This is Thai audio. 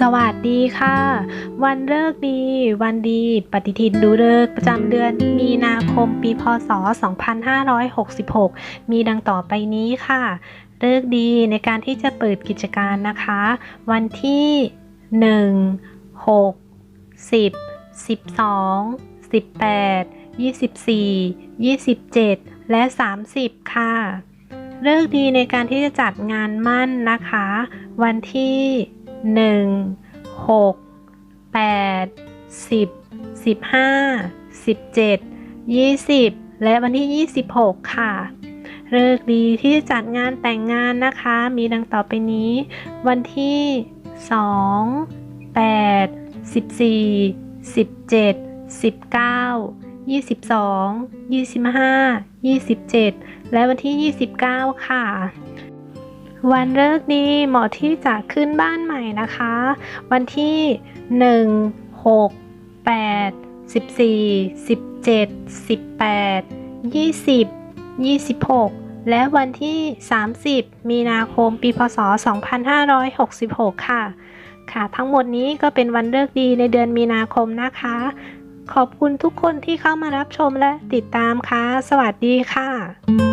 สวัสดีค่ะ วันเลิกดี วันดีปฏิทินดูฤกษ์ประจำเดือนมีนาคมปีพศ 2566 มีดังต่อไปนี้ค่ะเลิกดีในการที่จะเปิดกิจการนะคะ วันที่ 1 6 10 12 18 24 27 และ 30 ค่ะเลิกดีในการที่จะจัดงานมั่นนะคะ วันที่ 1 6 8 10 15 17 20และวันที่26ค่ะเลิกดีที่จะจัดงานแต่งงานนะคะ มีดังต่อไปนี้ วันที่2 8 14 17 19 22 25 27และวันที่29ค่ะ วันเลิกดีเหมาะที่จะขึ้นบ้านใหม่นะคะ วันที่ 1 6 8 14 17 18 20 26 และวันที่ 30 มีนาคม ปีพศ 2566 ค่ะ ค่ะ ทั้งหมดนี้ก็เป็นวันเลิกดีในเดือนมีนาคมนะคะ ขอบคุณทุกคนที่เข้ามารับชมและติดตามค่ะ สวัสดีค่ะ